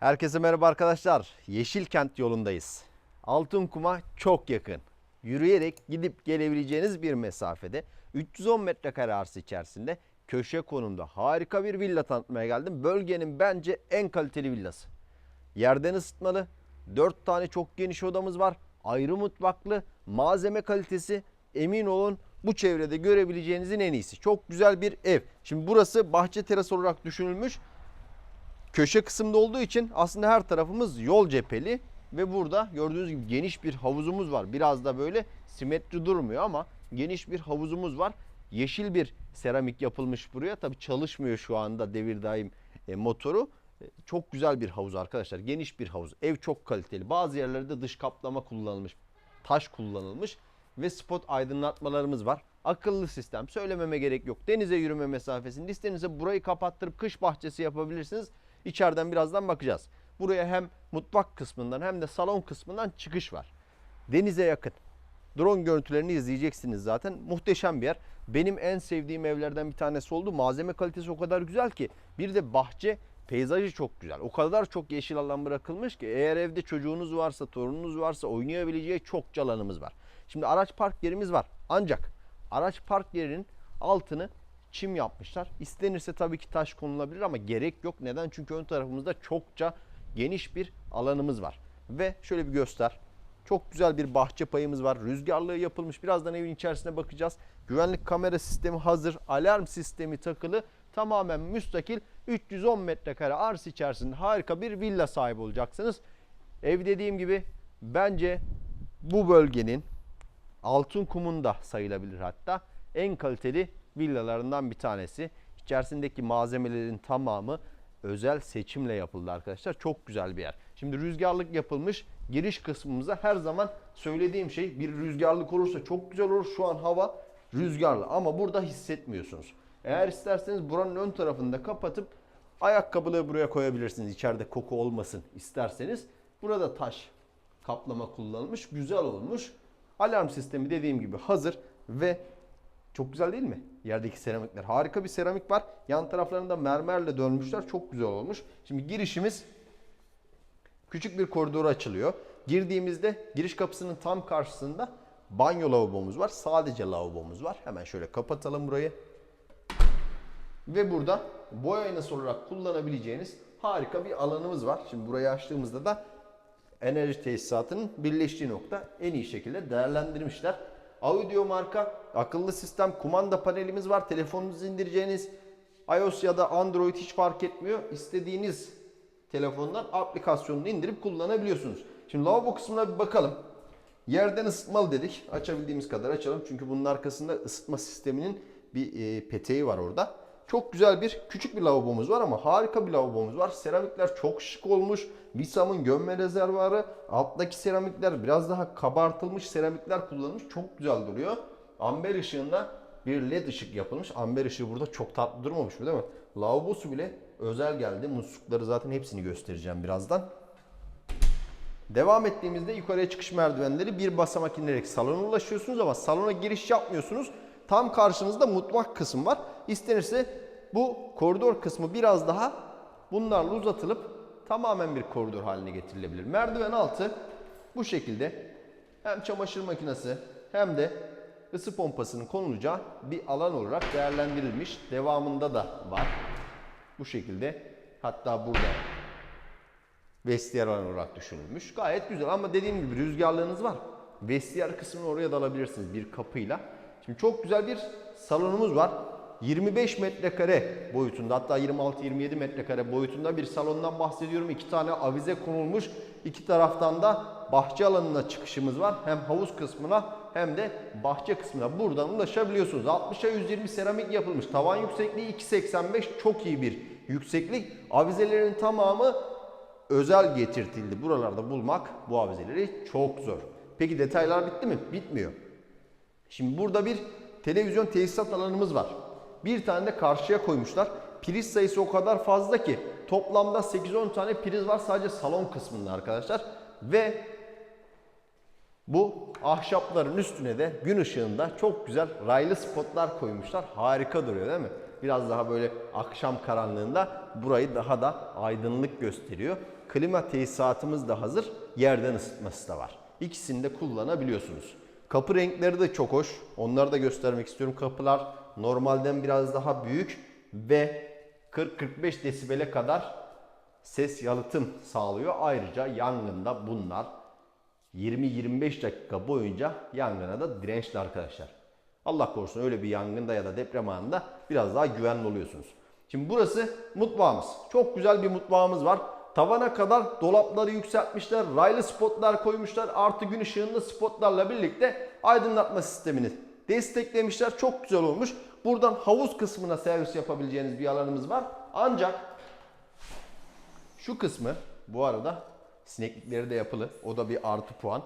Herkese merhaba arkadaşlar. Yeşilkent yolundayız. Altınkum'a çok yakın. Yürüyerek gidip gelebileceğiniz bir mesafede 310 metrekare arsa içerisinde köşe konumda harika bir villa tanıtmaya geldim. Bölgenin bence en kaliteli villası. Yerden ısıtmalı, 4 tane çok geniş odamız var. Ayrı mutfaklı, malzeme kalitesi emin olun bu çevrede görebileceğinizin en iyisi. Çok güzel bir ev. Şimdi burası bahçe terası olarak düşünülmüş köşe kısımda olduğu için aslında her tarafımız yol cepheli ve burada gördüğünüz gibi geniş bir havuzumuz var. Biraz da böyle simetri durmuyor ama geniş bir havuzumuz var. Yeşil bir seramik yapılmış buraya. Tabi çalışmıyor şu anda devir daim e, motoru. E, Çok güzel bir havuz arkadaşlar. Geniş bir havuz. Ev çok kaliteli. Bazı yerlerde dış kaplama kullanılmış. Taş kullanılmış ve spot aydınlatmalarımız var. Akıllı sistem söylememe gerek yok. Denize yürüme mesafesinde isterinize burayı kapattırıp kış bahçesi yapabilirsiniz. İçeriden birazdan bakacağız. Buraya hem mutfak kısmından hem de salon kısmından çıkış var. Denize yakın. Drone görüntülerini izleyeceksiniz zaten. Muhteşem bir yer. Benim en sevdiğim evlerden bir tanesi oldu. Malzeme kalitesi o kadar güzel ki. Bir de bahçe peyzajı çok güzel. O kadar çok yeşil alan bırakılmış ki eğer evde çocuğunuz varsa, torununuz varsa oynayabileceği çokça alanımız var. Şimdi araç park yerimiz var. Ancak araç park yerinin altını çim yapmışlar. İstenirse tabii ki taş konulabilir ama gerek yok. Neden? Çünkü ön tarafımızda çokça geniş bir alanımız var. Ve şöyle bir göster. Çok güzel bir bahçe payımız var. Rüzgarlığı yapılmış. Birazdan evin içerisine bakacağız. Güvenlik kamera sistemi hazır. Alarm sistemi takılı. Tamamen müstakil 310 metrekare arsa içerisinde harika bir villa sahibi olacaksınız. Ev dediğim gibi bence bu bölgenin altın kumunda sayılabilir hatta en kaliteli villalarından bir tanesi. İçerisindeki malzemelerin tamamı özel seçimle yapıldı arkadaşlar. Çok güzel bir yer. Şimdi rüzgarlık yapılmış. Giriş kısmımıza her zaman söylediğim şey bir rüzgarlık olursa çok güzel olur. Şu an hava rüzgarlı ama burada hissetmiyorsunuz. Eğer isterseniz buranın ön tarafını da kapatıp ayakkabılığı buraya koyabilirsiniz. İçeride koku olmasın isterseniz. Burada taş kaplama kullanılmış. Güzel olmuş. Alarm sistemi dediğim gibi hazır ve çok güzel değil mi? Yerdeki seramikler. Harika bir seramik var. Yan taraflarında mermerle dönmüşler. Çok güzel olmuş. Şimdi girişimiz küçük bir koridor açılıyor. Girdiğimizde giriş kapısının tam karşısında banyo lavabomuz var. Sadece lavabomuz var. Hemen şöyle kapatalım burayı. Ve burada boy aynası olarak kullanabileceğiniz harika bir alanımız var. Şimdi burayı açtığımızda da enerji tesisatının birleştiği nokta en iyi şekilde değerlendirmişler. Audio marka, akıllı sistem, kumanda panelimiz var. Telefonunuzu indireceğiniz iOS ya da Android hiç fark etmiyor. İstediğiniz telefondan aplikasyonunu indirip kullanabiliyorsunuz. Şimdi lavabo kısmına bir bakalım. Yerden ısıtmalı dedik. Açabildiğimiz kadar açalım. Çünkü bunun arkasında ısıtma sisteminin bir e, peteği var orada. Çok güzel bir küçük bir lavabomuz var ama harika bir lavabomuz var. Seramikler çok şık olmuş. Visam'ın gömme rezervuarı. Alttaki seramikler biraz daha kabartılmış seramikler kullanılmış. Çok güzel duruyor. Amber ışığında bir led ışık yapılmış. Amber ışığı burada çok tatlı durmamış mı değil mi? Lavabosu bile özel geldi. Muslukları zaten hepsini göstereceğim birazdan. Devam ettiğimizde yukarıya çıkış merdivenleri bir basamak inerek salona ulaşıyorsunuz ama salona giriş yapmıyorsunuz. Tam karşınızda mutfak kısmı var. İstenirse bu koridor kısmı biraz daha bunlarla uzatılıp tamamen bir koridor haline getirilebilir. Merdiven altı bu şekilde hem çamaşır makinesi hem de ısı pompasının konulacağı bir alan olarak değerlendirilmiş. Devamında da var. Bu şekilde hatta burada vestiyer alanı olarak düşünülmüş. Gayet güzel ama dediğim gibi rüzgarlığınız var. Vestiyer kısmını oraya da alabilirsiniz bir kapıyla. Şimdi çok güzel bir salonumuz var. 25 metrekare boyutunda hatta 26-27 metrekare boyutunda bir salondan bahsediyorum. İki tane avize konulmuş. İki taraftan da bahçe alanına çıkışımız var. Hem havuz kısmına hem de bahçe kısmına buradan ulaşabiliyorsunuz. 60'a 120 seramik yapılmış. Tavan yüksekliği 2.85 çok iyi bir yükseklik. Avizelerin tamamı özel getirtildi. Buralarda bulmak bu avizeleri çok zor. Peki detaylar bitti mi? Bitmiyor. Şimdi burada bir televizyon tesisat alanımız var. Bir tane de karşıya koymuşlar. Priz sayısı o kadar fazla ki toplamda 8-10 tane priz var sadece salon kısmında arkadaşlar. Ve bu ahşapların üstüne de gün ışığında çok güzel raylı spotlar koymuşlar. Harika duruyor değil mi? Biraz daha böyle akşam karanlığında burayı daha da aydınlık gösteriyor. klima tesisatımız da hazır. Yerden ısıtması da var. İkisini de kullanabiliyorsunuz. Kapı renkleri de çok hoş. Onları da göstermek istiyorum. Kapılar normalden biraz daha büyük ve 40-45 desibele kadar ses yalıtım sağlıyor. Ayrıca yangında bunlar 20-25 dakika boyunca yangına da dirençli arkadaşlar. Allah korusun öyle bir yangında ya da deprem anında biraz daha güvenli oluyorsunuz. Şimdi burası mutfağımız. Çok güzel bir mutfağımız var. Tavana kadar dolapları yükseltmişler. Raylı spotlar koymuşlar. Artı gün ışığında spotlarla birlikte aydınlatma sistemini desteklemişler. Çok güzel olmuş. Buradan havuz kısmına servis yapabileceğiniz bir alanımız var. Ancak şu kısmı bu arada sineklikleri de yapılı. O da bir artı puan.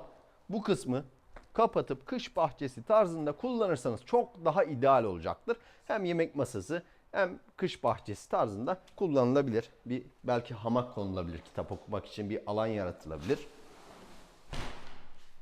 Bu kısmı kapatıp kış bahçesi tarzında kullanırsanız çok daha ideal olacaktır. Hem yemek masası hem kış bahçesi tarzında kullanılabilir. Bir belki hamak konulabilir kitap okumak için bir alan yaratılabilir.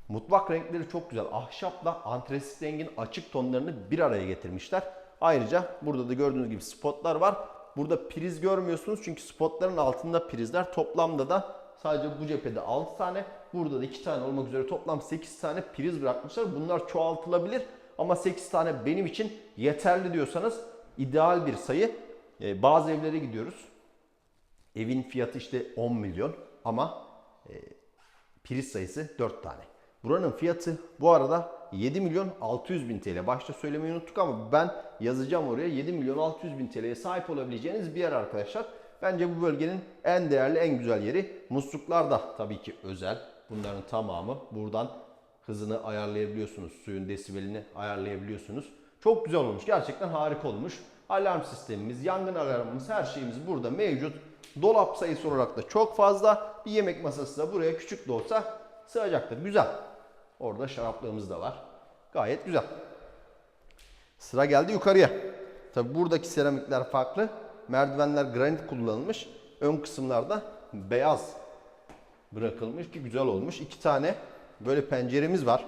Mutfak renkleri çok güzel. Ahşapla antresit rengin açık tonlarını bir araya getirmişler. Ayrıca burada da gördüğünüz gibi spotlar var. Burada priz görmüyorsunuz çünkü spotların altında prizler. Toplamda da sadece bu cephede 6 tane, burada da 2 tane olmak üzere toplam 8 tane priz bırakmışlar. Bunlar çoğaltılabilir ama 8 tane benim için yeterli diyorsanız ideal bir sayı. Ee, bazı evlere gidiyoruz. Evin fiyatı işte 10 milyon ama priz sayısı 4 tane. Buranın fiyatı bu arada 7 milyon 600 bin TL. Başta söylemeyi unuttuk ama ben yazacağım oraya 7 milyon 600 bin TL'ye sahip olabileceğiniz bir yer arkadaşlar. Bence bu bölgenin en değerli en güzel yeri. Musluklar da tabii ki özel. Bunların tamamı buradan hızını ayarlayabiliyorsunuz. Suyun desibelini ayarlayabiliyorsunuz. Çok güzel olmuş. Gerçekten harika olmuş. Alarm sistemimiz, yangın alarmımız her şeyimiz burada mevcut. Dolap sayısı olarak da çok fazla. Bir yemek masası da buraya küçük de olsa sığacaktır. Güzel. Orada şaraplığımız da var. Gayet güzel. Sıra geldi yukarıya. Tabi buradaki seramikler farklı. Merdivenler granit kullanılmış. Ön kısımlarda beyaz bırakılmış ki güzel olmuş. İki tane böyle penceremiz var.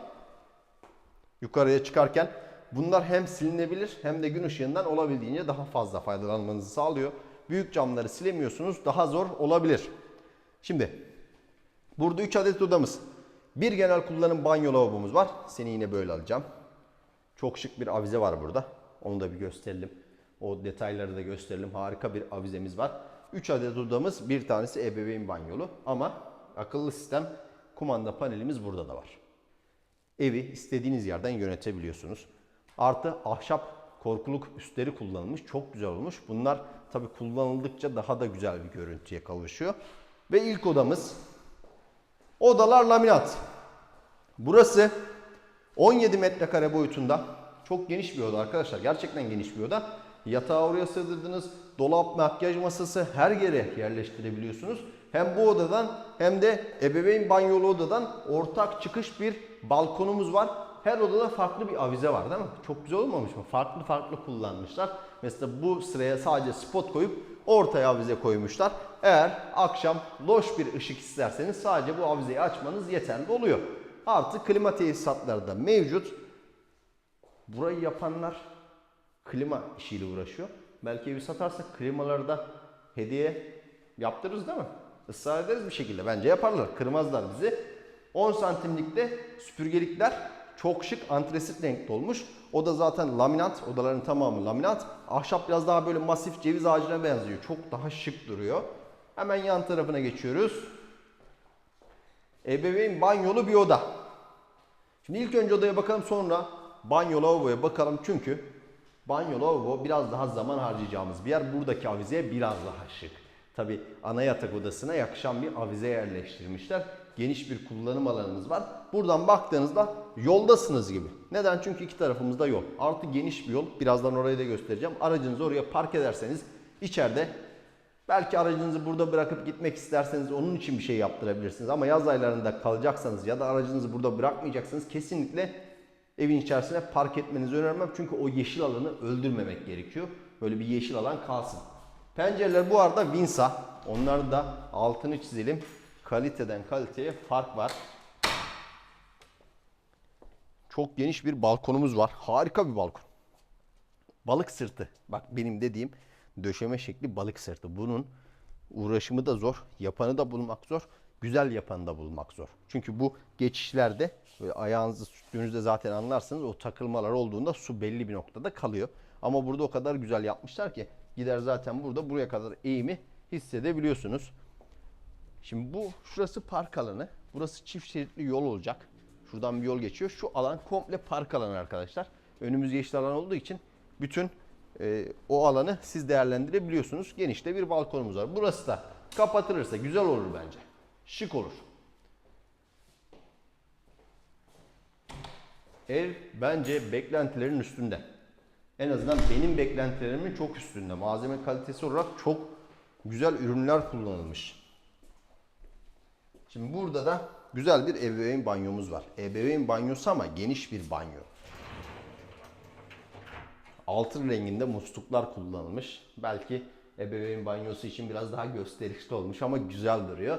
Yukarıya çıkarken bunlar hem silinebilir hem de gün ışığından olabildiğince daha fazla faydalanmanızı sağlıyor. Büyük camları silemiyorsunuz. Daha zor olabilir. Şimdi burada 3 adet odamız. Bir genel kullanım banyo lavabomuz var. Seni yine böyle alacağım. Çok şık bir avize var burada. Onu da bir gösterelim. O detayları da gösterelim. Harika bir avizemiz var. 3 adet odamız. Bir tanesi ebeveyn banyolu. Ama akıllı sistem kumanda panelimiz burada da var. Evi istediğiniz yerden yönetebiliyorsunuz. Artı ahşap korkuluk üstleri kullanılmış. Çok güzel olmuş. Bunlar tabi kullanıldıkça daha da güzel bir görüntüye kavuşuyor. Ve ilk odamız Odalar laminat. Burası 17 metrekare boyutunda. Çok geniş bir oda arkadaşlar. Gerçekten geniş bir oda. Yatağı oraya sığdırdınız. Dolap, makyaj masası her yere yerleştirebiliyorsunuz. Hem bu odadan hem de ebeveyn banyolu odadan ortak çıkış bir balkonumuz var. Her odada farklı bir avize var değil mi? Çok güzel olmamış mı? Farklı farklı kullanmışlar. Mesela bu sıraya sadece spot koyup ortaya avize koymuşlar. Eğer akşam loş bir ışık isterseniz sadece bu avizeyi açmanız yeterli oluyor. Artı klima tesisatları da mevcut. Burayı yapanlar klima işiyle uğraşıyor. Belki evi satarsak klimaları da hediye yaptırırız değil mi? Israr ederiz bir şekilde. Bence yaparlar. Kırmazlar bizi. 10 santimlikte süpürgelikler çok şık antresit renkli olmuş. O da zaten laminat. Odaların tamamı laminat. Ahşap biraz daha böyle masif ceviz ağacına benziyor. Çok daha şık duruyor. Hemen yan tarafına geçiyoruz. Ebeveyn banyolu bir oda. Şimdi ilk önce odaya bakalım sonra banyo lavaboya bakalım çünkü banyo lavabo biraz daha zaman harcayacağımız bir yer. Buradaki avize biraz daha şık. Tabi ana yatak odasına yakışan bir avize yerleştirmişler. Geniş bir kullanım alanımız var. Buradan baktığınızda yoldasınız gibi. Neden? Çünkü iki tarafımızda yol. Artı geniş bir yol. Birazdan orayı da göstereceğim. Aracınızı oraya park ederseniz içeride belki aracınızı burada bırakıp gitmek isterseniz onun için bir şey yaptırabilirsiniz. Ama yaz aylarında kalacaksanız ya da aracınızı burada bırakmayacaksınız kesinlikle evin içerisine park etmenizi önermem. Çünkü o yeşil alanı öldürmemek gerekiyor. Böyle bir yeşil alan kalsın. Pencereler bu arada Vinsa. Onları da altını çizelim. Kaliteden kaliteye fark var. Çok geniş bir balkonumuz var. Harika bir balkon. Balık sırtı. Bak benim dediğim döşeme şekli balık sırtı. Bunun uğraşımı da zor, yapanı da bulmak zor, güzel yapanı da bulmak zor. Çünkü bu geçişlerde böyle ayağınızı sürttüğünüzde zaten anlarsınız o takılmalar olduğunda su belli bir noktada kalıyor. Ama burada o kadar güzel yapmışlar ki gider zaten burada buraya kadar eğimi hissedebiliyorsunuz. Şimdi bu şurası park alanı. Burası çift şeritli yol olacak. Şuradan bir yol geçiyor. Şu alan komple park alanı arkadaşlar. Önümüz yeşil alan olduğu için bütün e, o alanı siz değerlendirebiliyorsunuz. Geniş de bir balkonumuz var. Burası da kapatılırsa güzel olur bence. Şık olur. Ev bence beklentilerin üstünde. En azından benim beklentilerimin çok üstünde. Malzeme kalitesi olarak çok güzel ürünler kullanılmış. Şimdi burada da güzel bir ebeveyn banyomuz var. Ebeveyn banyosu ama geniş bir banyo. Altın renginde musluklar kullanılmış. Belki ebeveyn banyosu için biraz daha gösterişli olmuş ama güzel duruyor.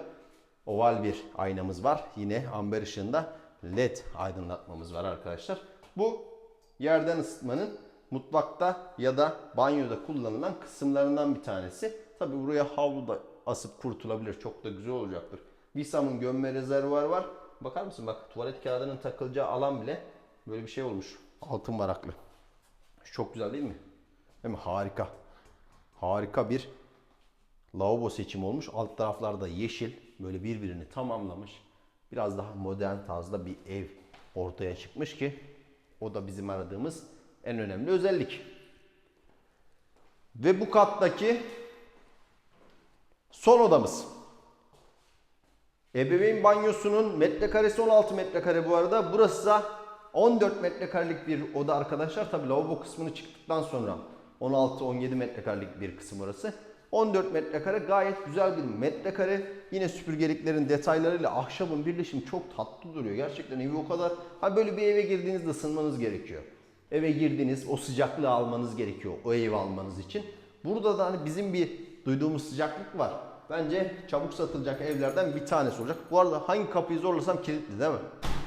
Oval bir aynamız var. Yine amber ışığında led aydınlatmamız var arkadaşlar. Bu yerden ısıtmanın mutfakta ya da banyoda kullanılan kısımlarından bir tanesi. Tabi buraya havlu da asıp kurtulabilir. Çok da güzel olacaktır. Visam'ın gömme rezervuarı var. Bakar mısın bak tuvalet kağıdının takılacağı alan bile böyle bir şey olmuş. Altın varaklı. Çok güzel değil mi? Değil mi? Harika. Harika bir lavabo seçimi olmuş. Alt taraflarda yeşil. Böyle birbirini tamamlamış. Biraz daha modern tarzda bir ev ortaya çıkmış ki o da bizim aradığımız en önemli özellik. Ve bu kattaki son odamız. Ebeveyn banyosunun metrekaresi 16 metrekare bu arada. Burası da 14 metrekarelik bir oda arkadaşlar. Tabi lavabo kısmını çıktıktan sonra 16-17 metrekarelik bir kısım orası. 14 metrekare gayet güzel bir metrekare. Yine süpürgeliklerin detaylarıyla ahşabın birleşimi çok tatlı duruyor. Gerçekten evi o kadar... Ha böyle bir eve girdiğinizde ısınmanız gerekiyor. Eve girdiniz o sıcaklığı almanız gerekiyor o evi almanız için. Burada da hani bizim bir duyduğumuz sıcaklık var. Bence çabuk satılacak evlerden bir tanesi olacak. Bu arada hangi kapıyı zorlasam kilitli değil mi?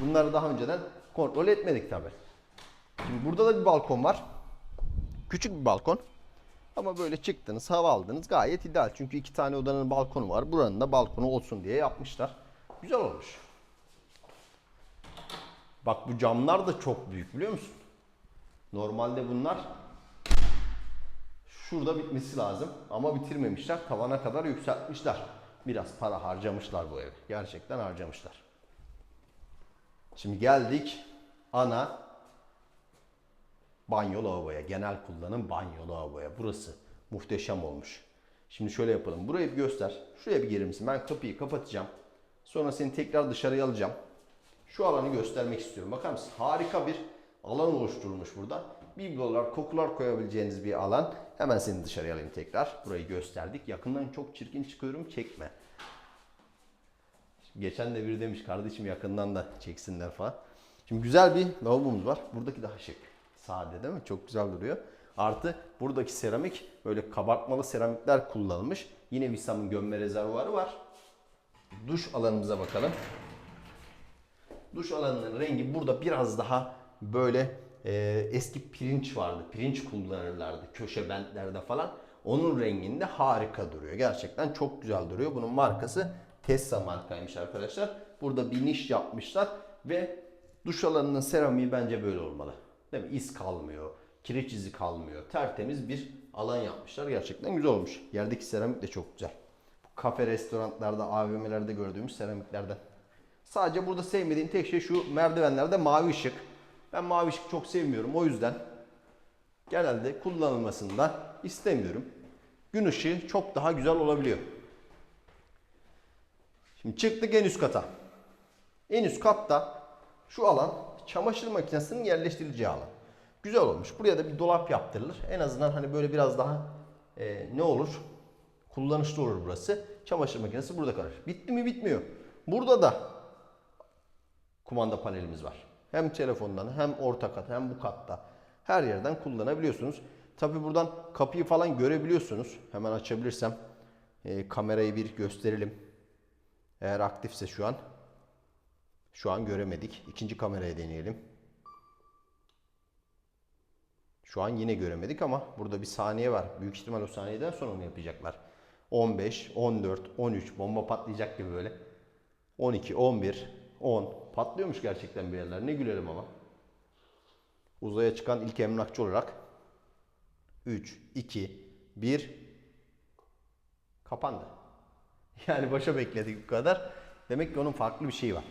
Bunları daha önceden kontrol etmedik tabi. Şimdi burada da bir balkon var. Küçük bir balkon. Ama böyle çıktınız, hava aldınız gayet ideal. Çünkü iki tane odanın balkonu var. Buranın da balkonu olsun diye yapmışlar. Güzel olmuş. Bak bu camlar da çok büyük biliyor musun? Normalde bunlar şurada bitmesi lazım ama bitirmemişler. Tavana kadar yükseltmişler. Biraz para harcamışlar bu evi. Gerçekten harcamışlar. Şimdi geldik ana banyo lavaboya. Genel kullanım banyo lavaboya. Burası muhteşem olmuş. Şimdi şöyle yapalım. Burayı bir göster. Şuraya bir gelir misin? Ben kapıyı kapatacağım. Sonra seni tekrar dışarıya alacağım. Şu alanı göstermek istiyorum. Bakar mısın? Harika bir alan oluşturulmuş burada. Biblolar, kokular koyabileceğiniz bir alan. Hemen seni dışarıya alayım tekrar. Burayı gösterdik. Yakından çok çirkin çıkıyorum. Çekme. Geçen de biri demiş kardeşim yakından da çeksinler falan. Şimdi güzel bir lavabomuz var. Buradaki daha şık. Sade değil mi? Çok güzel duruyor. Artı buradaki seramik böyle kabartmalı seramikler kullanılmış. Yine Visam'ın gömme rezervuarı var. Duş alanımıza bakalım. Duş alanının rengi burada biraz daha böyle e, eski pirinç vardı. Pirinç kullanırlardı köşe bentlerde falan. Onun renginde harika duruyor. Gerçekten çok güzel duruyor. Bunun markası Tessa markaymış arkadaşlar. Burada bir niş yapmışlar ve duş alanının seramiği bence böyle olmalı. Değil mi? İz kalmıyor. Kireç izi kalmıyor. Tertemiz bir alan yapmışlar. Gerçekten güzel olmuş. Yerdeki seramik de çok güzel. Bu kafe, restoranlarda, AVM'lerde gördüğümüz seramiklerden. Sadece burada sevmediğim tek şey şu merdivenlerde mavi ışık. Ben mavi ışık çok sevmiyorum. O yüzden genelde kullanılmasını da istemiyorum. Gün ışığı çok daha güzel olabiliyor. Şimdi çıktık en üst kata. En üst katta şu alan çamaşır makinesinin yerleştirileceği alan. Güzel olmuş. Buraya da bir dolap yaptırılır. En azından hani böyle biraz daha e, ne olur? Kullanışlı olur burası. Çamaşır makinesi burada kalır. Bitti mi bitmiyor. Burada da kumanda panelimiz var. Hem telefondan hem orta kat hem bu katta. Her yerden kullanabiliyorsunuz. Tabi buradan kapıyı falan görebiliyorsunuz. Hemen açabilirsem e, kamerayı bir gösterelim. Eğer aktifse şu an. Şu an göremedik. İkinci kameraya deneyelim. Şu an yine göremedik ama burada bir saniye var. Büyük ihtimal o saniyeden sonra mı yapacaklar? 15, 14, 13 bomba patlayacak gibi böyle. 12, 11, 10 patlıyormuş gerçekten bir yerler. Ne gülerim ama. Uzaya çıkan ilk emlakçı olarak 3, 2, 1 kapandı. Yani başa bekledik bu kadar. Demek ki onun farklı bir şeyi var.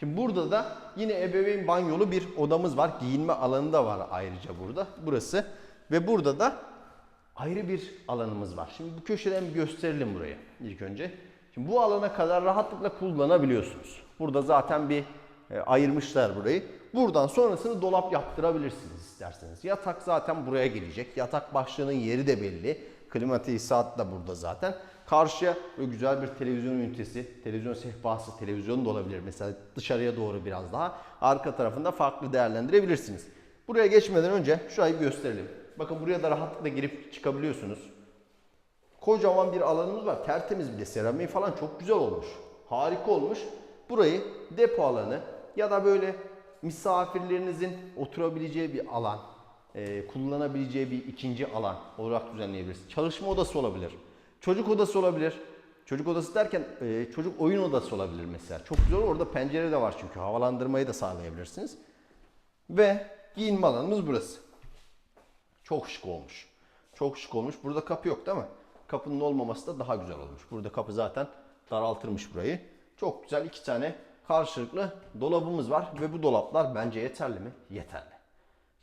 Şimdi burada da yine ebeveyn banyolu bir odamız var. Giyinme alanı da var ayrıca burada. Burası. Ve burada da ayrı bir alanımız var. Şimdi bu köşeden gösterelim burayı ilk önce. Şimdi bu alana kadar rahatlıkla kullanabiliyorsunuz. Burada zaten bir ayırmışlar burayı. Buradan sonrasını dolap yaptırabilirsiniz isterseniz. Yatak zaten buraya gelecek. Yatak başlığının yeri de belli. Klima tesisatı da burada zaten. Karşıya böyle güzel bir televizyon ünitesi, televizyon sehpası, televizyon da olabilir. Mesela dışarıya doğru biraz daha. Arka tarafında farklı değerlendirebilirsiniz. Buraya geçmeden önce şurayı gösterelim. Bakın buraya da rahatlıkla girip çıkabiliyorsunuz. Kocaman bir alanımız var. Tertemiz bir de seramiği falan çok güzel olmuş. Harika olmuş. Burayı depo alanı ya da böyle misafirlerinizin oturabileceği bir alan, e, kullanabileceği bir ikinci alan olarak düzenleyebilirsiniz. Çalışma odası olabilir. Çocuk odası olabilir. Çocuk odası derken e, çocuk oyun odası olabilir mesela. Çok güzel. Orada pencere de var çünkü havalandırmayı da sağlayabilirsiniz. Ve giyinme alanımız burası. Çok şık olmuş. Çok şık olmuş. Burada kapı yok değil mi? Kapının olmaması da daha güzel olmuş. Burada kapı zaten daraltırmış burayı. Çok güzel iki tane karşılıklı dolabımız var. Ve bu dolaplar bence yeterli mi? Yeterli.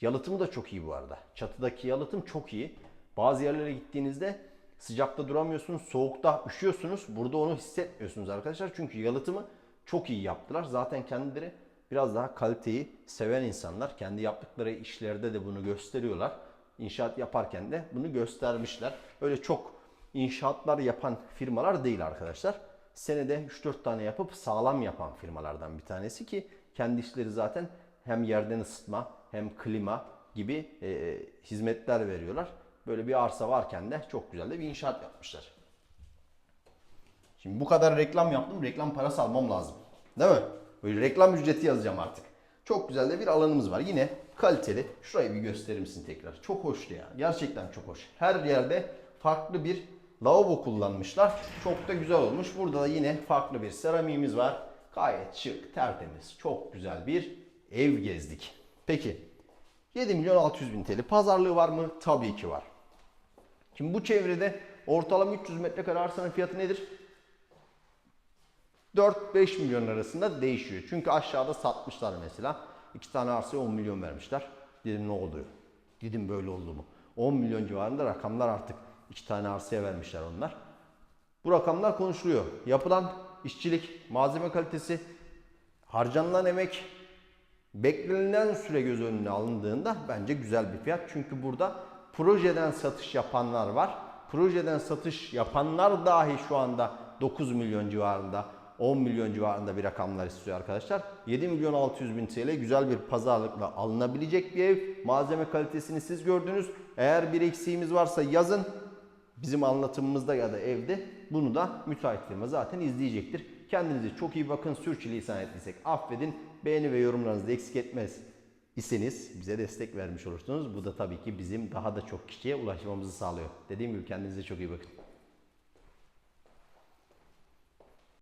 Yalıtımı da çok iyi bu arada. Çatıdaki yalıtım çok iyi. Bazı yerlere gittiğinizde sıcakta duramıyorsunuz, soğukta üşüyorsunuz. Burada onu hissetmiyorsunuz arkadaşlar. Çünkü yalıtımı çok iyi yaptılar. Zaten kendileri biraz daha kaliteyi seven insanlar. Kendi yaptıkları işlerde de bunu gösteriyorlar. İnşaat yaparken de bunu göstermişler. Öyle çok inşaatlar yapan firmalar değil arkadaşlar. Senede 3-4 tane yapıp sağlam yapan firmalardan bir tanesi ki kendi işleri zaten hem yerden ısıtma hem klima gibi e, hizmetler veriyorlar. Böyle bir arsa varken de çok güzel de bir inşaat yapmışlar. Şimdi bu kadar reklam yaptım. Reklam parası almam lazım. Değil mi? Böyle reklam ücreti yazacağım artık. Çok güzel de bir alanımız var. Yine kaliteli. Şurayı bir gösterir misin tekrar? Çok hoştu ya. Gerçekten çok hoş. Her yerde farklı bir lavabo kullanmışlar. Çok da güzel olmuş. Burada da yine farklı bir seramiğimiz var. Gayet şık, tertemiz, çok güzel bir ev gezdik. Peki 7 milyon 600 bin TL pazarlığı var mı? Tabii ki var. Şimdi bu çevrede ortalama 300 metrekare arsanın fiyatı nedir? 4-5 milyon arasında değişiyor. Çünkü aşağıda satmışlar mesela. İki tane arsaya 10 milyon vermişler. Dedim ne oluyor? Dedim böyle oldu mu? 10 milyon civarında rakamlar artık iki tane arsaya vermişler onlar. Bu rakamlar konuşuluyor. Yapılan işçilik, malzeme kalitesi, harcanılan emek, beklenilen süre göz önüne alındığında bence güzel bir fiyat. Çünkü burada projeden satış yapanlar var. Projeden satış yapanlar dahi şu anda 9 milyon civarında, 10 milyon civarında bir rakamlar istiyor arkadaşlar. 7 milyon 600 bin TL güzel bir pazarlıkla alınabilecek bir ev. Malzeme kalitesini siz gördünüz. Eğer bir eksiğimiz varsa yazın. Bizim anlatımımızda ya da evde bunu da müteahhit firma zaten izleyecektir. Kendinize çok iyi bakın. Sürçülisan ettiysek affedin. Beğeni ve yorumlarınızı eksik etmez iseniz bize destek vermiş olursunuz. Bu da tabii ki bizim daha da çok kişiye ulaşmamızı sağlıyor. Dediğim gibi kendinize çok iyi bakın.